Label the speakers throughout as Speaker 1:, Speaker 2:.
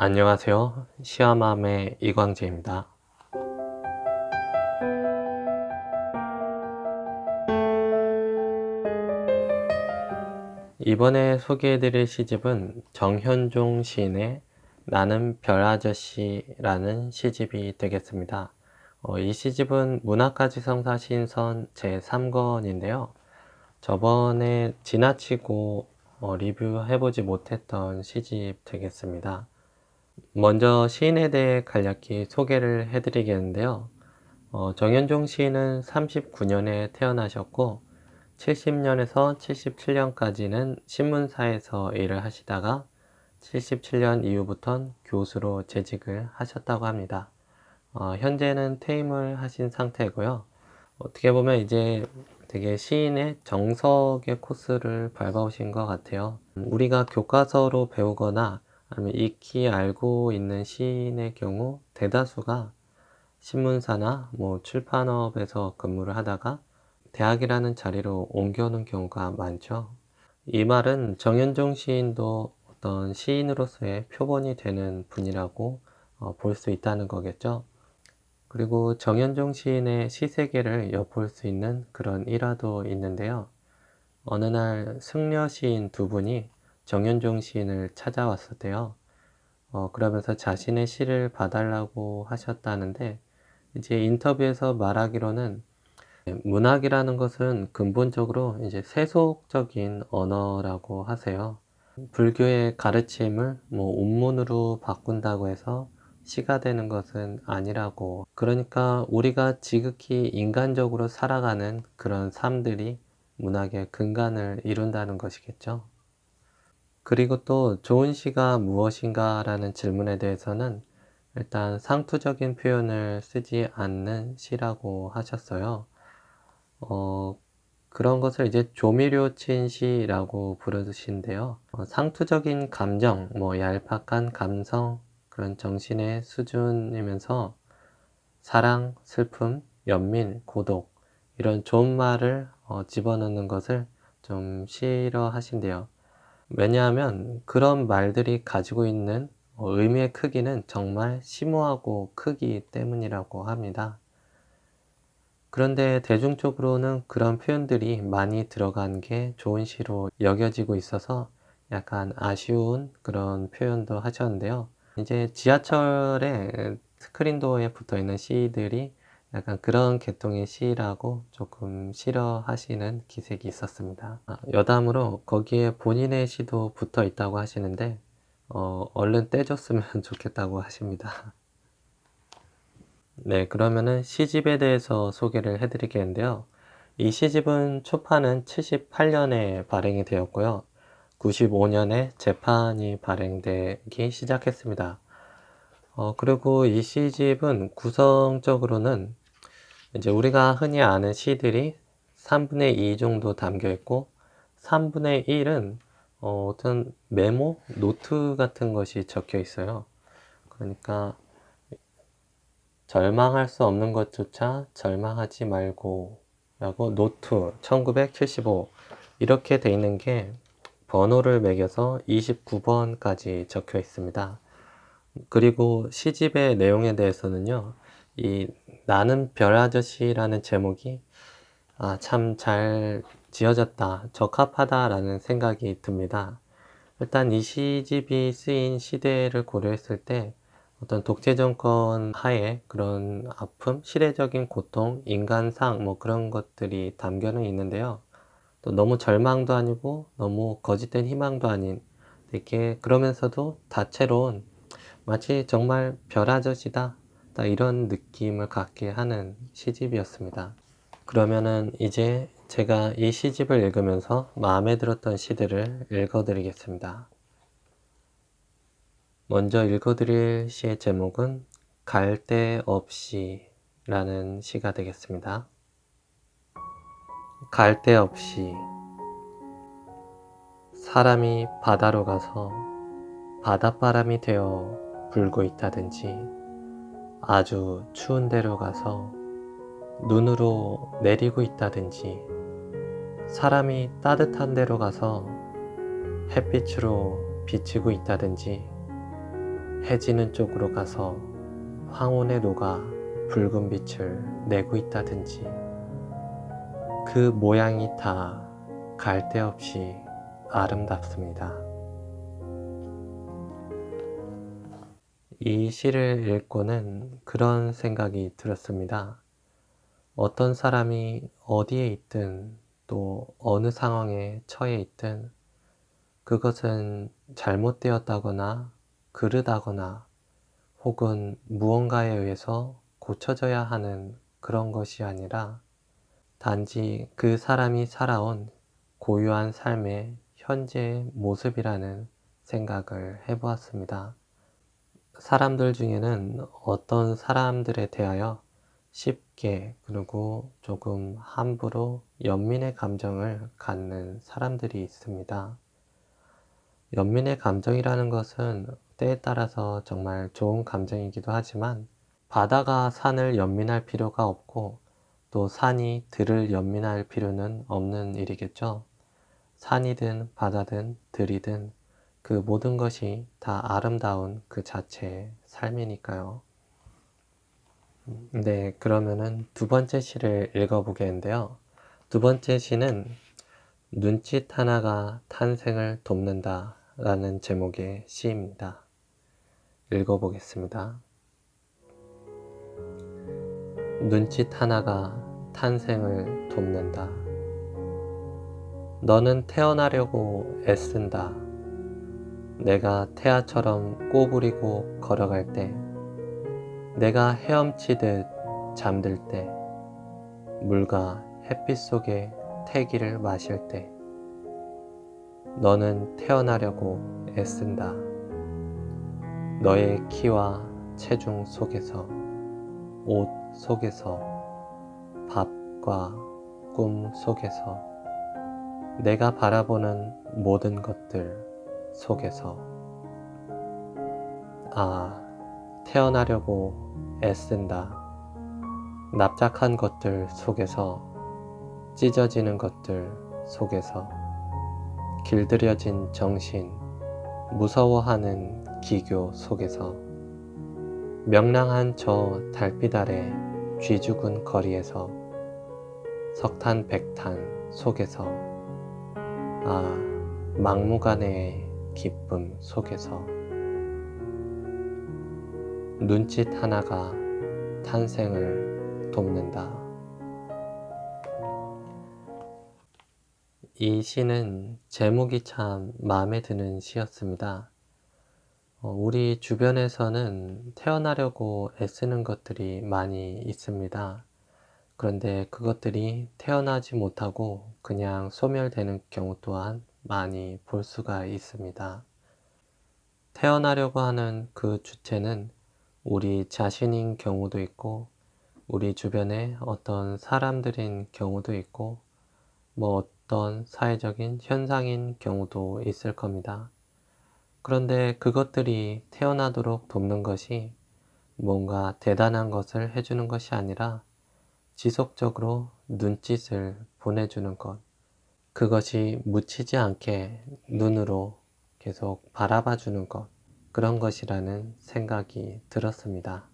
Speaker 1: 안녕하세요. 시아맘의 이광재입니다. 이번에 소개해드릴 시집은 정현종 시인의 나는 별아저씨라는 시집이 되겠습니다. 어, 이 시집은 문학가지성사 시인선 제3권인데요. 저번에 지나치고 어, 리뷰해보지 못했던 시집 되겠습니다. 먼저 시인에 대해 간략히 소개를 해드리겠는데요. 어, 정현종 시인은 39년에 태어나셨고 70년에서 77년까지는 신문사에서 일을 하시다가 77년 이후부턴 교수로 재직을 하셨다고 합니다. 어, 현재는 퇴임을 하신 상태고요. 어떻게 보면 이제 되게 시인의 정석의 코스를 밟아오신 것 같아요. 우리가 교과서로 배우거나 아니면 익히 알고 있는 시인의 경우 대다수가 신문사나 뭐 출판업에서 근무를 하다가 대학이라는 자리로 옮겨오는 경우가 많죠. 이 말은 정현종 시인도 어떤 시인으로서의 표본이 되는 분이라고 어, 볼수 있다는 거겠죠. 그리고 정현종 시인의 시세계를 엿볼 수 있는 그런 일화도 있는데요. 어느 날 승려 시인 두 분이 정현종 시인을 찾아왔었대요. 어, 그러면서 자신의 시를 봐달라고 하셨다는데, 이제 인터뷰에서 말하기로는 문학이라는 것은 근본적으로 이제 세속적인 언어라고 하세요. 불교의 가르침을 뭐 운문으로 바꾼다고 해서 시가 되는 것은 아니라고. 그러니까 우리가 지극히 인간적으로 살아가는 그런 삶들이 문학의 근간을 이룬다는 것이겠죠. 그리고 또 좋은 시가 무엇인가 라는 질문에 대해서는 일단 상투적인 표현을 쓰지 않는 시라고 하셨어요. 어, 그런 것을 이제 조미료 친 시라고 부르신데요. 어, 상투적인 감정, 뭐 얄팍한 감성, 그런 정신의 수준이면서 사랑, 슬픔, 연민, 고독 이런 좋은 말을 어, 집어넣는 것을 좀 싫어하신대요. 왜냐하면 그런 말들이 가지고 있는 어, 의미의 크기는 정말 심오하고 크기 때문이라고 합니다. 그런데 대중적으로는 그런 표현들이 많이 들어간 게 좋은 시로 여겨지고 있어서 약간 아쉬운 그런 표현도 하셨는데요. 이제 지하철에 스크린도어에 붙어 있는 시들이 약간 그런 계통의 시라고 조금 싫어하시는 기색이 있었습니다. 아, 여담으로 거기에 본인의 시도 붙어 있다고 하시는데 어, 얼른 떼줬으면 좋겠다고 하십니다. 네, 그러면은 시집에 대해서 소개를 해드리겠는데요. 이 시집은 초판은 78년에 발행이 되었고요. 95년에 재판이 발행되기 시작했습니다. 어, 그리고 이 시집은 구성적으로는 이제 우리가 흔히 아는 시들이 3분의 2 정도 담겨 있고 3분의 1은 어, 어떤 메모, 노트 같은 것이 적혀 있어요. 그러니까 절망할 수 없는 것조차 절망하지 말고 라고 노트 1975 이렇게 돼 있는 게 번호를 매겨서 29번까지 적혀 있습니다. 그리고 시집의 내용에 대해서는요, 이 나는 별 아저씨라는 제목이 아, 참 잘 지어졌다, 적합하다라는 생각이 듭니다. 일단 이 시집이 쓰인 시대를 고려했을 때 어떤 독재 정권 하에 그런 아픔, 시대적인 고통, 인간상 뭐 그런 것들이 담겨는 있는데요. 또 너무 절망도 아니고 너무 거짓된 희망도 아닌 되게 그러면서도 다채로운 마치 정말 별 아저씨다 이런 느낌을 갖게 하는 시집이었습니다. 그러면은 이제 제가 이 시집을 읽으면서 마음에 들었던 시들을 읽어드리겠습니다. 먼저 읽어드릴 시의 제목은 갈 데 없이 라는 시가 되겠습니다. 갈 데 없이 사람이 바다로 가서 바닷바람이 되어 불고 있다든지 아주 추운 데로 가서 눈으로 내리고 있다든지 사람이 따뜻한 데로 가서 햇빛으로 비치고 있다든지 해지는 쪽으로 가서 황혼에 녹아 붉은 빛을 내고 있다든지 그 모양이 다 갈데 없이 아름답습니다. 이 시를 읽고는 그런 생각이 들었습니다. 어떤 사람이 어디에 있든 또 어느 상황에 처해 있든 그것은 잘못되었다거나 그르다거나 혹은 무언가에 의해서 고쳐져야 하는 그런 것이 아니라 단지 그 사람이 살아온 고유한 삶의 현재의 모습이라는 생각을 해보았습니다. 사람들 중에는 어떤 사람들에 대하여 쉽게 그리고 조금 함부로 연민의 감정을 갖는 사람들이 있습니다. 연민의 감정이라는 것은 때에 따라서 정말 좋은 감정이기도 하지만 바다가 산을 연민할 필요가 없고 또 산이 들을 연민할 필요는 없는 일이겠죠. 산이든 바다든 들이든 그 모든 것이 다 아름다운 그 자체의 삶이니까요. 네, 그러면은 두 번째 시를 읽어보겠는데요. 두 번째 시는 눈짓 하나가 탄생을 돕는다 라는 제목의 시입니다. 읽어보겠습니다. 눈짓 하나가 탄생을 돕는다. 너는 태어나려고 애쓴다. 내가 태아처럼 꼬부리고 걸어갈 때, 내가 헤엄치듯 잠들 때, 물과 햇빛 속에 태기를 마실 때, 너는 태어나려고 애쓴다. 너의 키와 체중 속에서, 옷 속에서, 밥과 꿈 속에서, 내가 바라보는 모든 것들 속에서, 아, 태어나려고 애쓴다. 납작한 것들 속에서, 찢어지는 것들 속에서, 길들여진 정신, 무서워하는 기교 속에서, 명랑한 저 달빛 아래 쥐죽은 거리에서, 석탄 백탄 속에서, 아, 막무가내의 기쁨 속에서, 눈짓 하나가 탄생을 돕는다. 이 시는 제목이 참 마음에 드는 시였습니다. 어, 우리 주변에서는 태어나려고 애쓰는 것들이 많이 있습니다. 그런데 그것들이 태어나지 못하고 그냥 소멸되는 경우 또한 많이 볼 수가 있습니다. 태어나려고 하는 그 주체는 우리 자신인 경우도 있고, 우리 주변에 어떤 사람들인 경우도 있고, 뭐 어떤 사회적인 현상인 경우도 있을 겁니다. 그런데 그것들이 태어나도록 돕는 것이 뭔가 대단한 것을 해주는 것이 아니라 지속적으로 눈짓을 보내주는 것. 그것이 묻히지 않게 눈으로 계속 바라봐 주는 것. 그런 것이라는 생각이 들었습니다.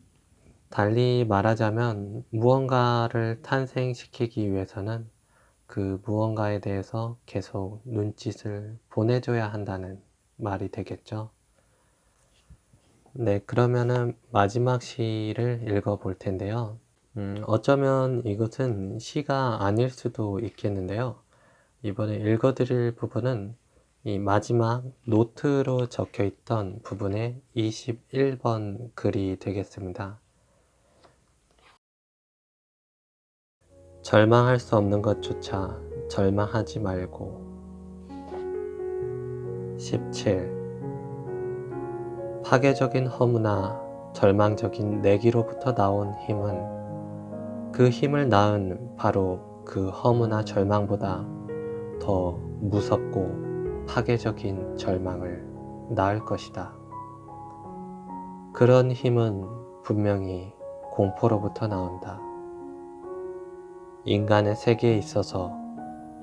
Speaker 1: 달리 말하자면 무언가를 탄생시키기 위해서는 그 무언가에 대해서 계속 눈짓을 보내줘야 한다는 말이 되겠죠. 네, 그러면은 마지막 시를 읽어 볼 텐데요. 음, 어쩌면 이것은 시가 아닐 수도 있겠는데요. 이번에 읽어 드릴 부분은 이 마지막 노트로 적혀 있던 부분의 21번 글이 되겠습니다. 절망할 수 없는 것조차 절망하지 말고 17 파괴적인 허무나 절망적인 내기로부터 나온 힘은 그 힘을 낳은 바로 그 허무나 절망보다 더 무섭고 파괴적인 절망을 낳을 것이다. 그런 힘은 분명히 공포로부터 나온다. 인간의 세계에 있어서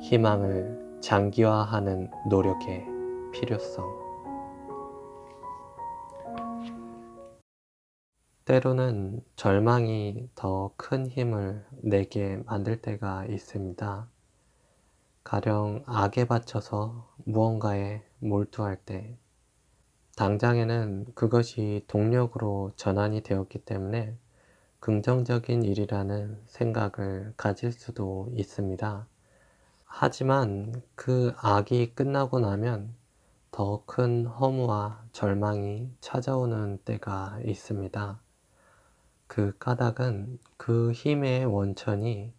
Speaker 1: 희망을 장기화하는 노력의 필요성. 때로는 절망이 더 큰 힘을 내게 만들 때가 있습니다. 가령 악에 받쳐서 무언가에 몰두할 때, 당장에는 그것이 동력으로 전환이 되었기 때문에 긍정적인 일이라는 생각을 가질 수도 있습니다. 하지만 그 악이 끝나고 나면 더 큰 허무와 절망이 찾아오는 때가 있습니다. 그 까닭은 그 힘의 원천이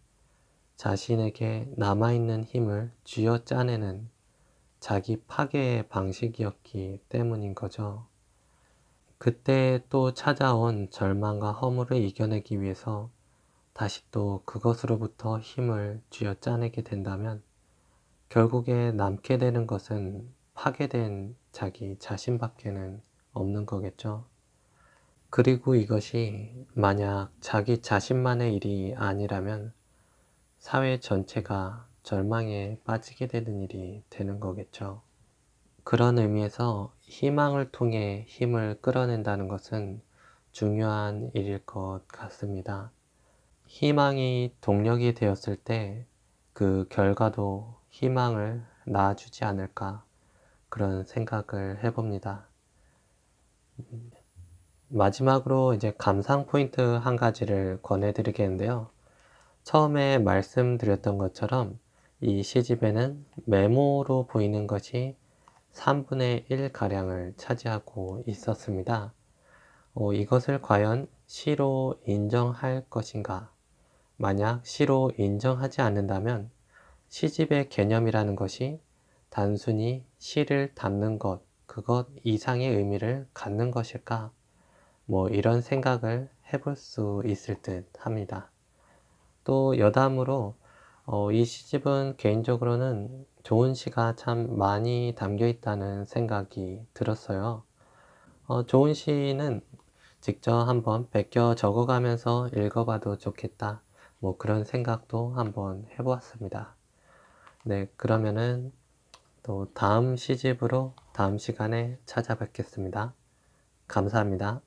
Speaker 1: 자신에게 남아있는 힘을 쥐어 짜내는 자기 파괴의 방식이었기 때문인 거죠. 그때 또 찾아온 절망과 허물을 이겨내기 위해서 다시 또 그것으로부터 힘을 쥐어 짜내게 된다면 결국에 남게 되는 것은 파괴된 자기 자신밖에는 없는 거겠죠. 그리고 이것이 만약 자기 자신만의 일이 아니라면 사회 전체가 절망에 빠지게 되는 일이 되는 거겠죠. 그런 의미에서 희망을 통해 힘을 끌어낸다는 것은 중요한 일일 것 같습니다. 희망이 동력이 되었을 때 그 결과도 희망을 낳아주지 않을까 그런 생각을 해봅니다. 마지막으로 이제 감상 포인트 한 가지를 권해드리겠는데요. 처음에 말씀드렸던 것처럼 이 시집에는 메모로 보이는 것이 3분의 1가량을 차지하고 있었습니다. 어, 이것을 과연 시로 인정할 것인가? 만약 시로 인정하지 않는다면 시집의 개념이라는 것이 단순히 시를 담는 것, 그것 이상의 의미를 갖는 것일까? 뭐 이런 생각을 해볼 수 있을 듯 합니다. 또 여담으로 어, 이 시집은 개인적으로는 좋은 시가 참 많이 담겨 있다는 생각이 들었어요. 어, 좋은 시는 직접 한번 베껴 적어가면서 읽어봐도 좋겠다. 뭐 그런 생각도 한번 해보았습니다. 네, 그러면은 또 다음 시집으로 다음 시간에 찾아뵙겠습니다. 감사합니다.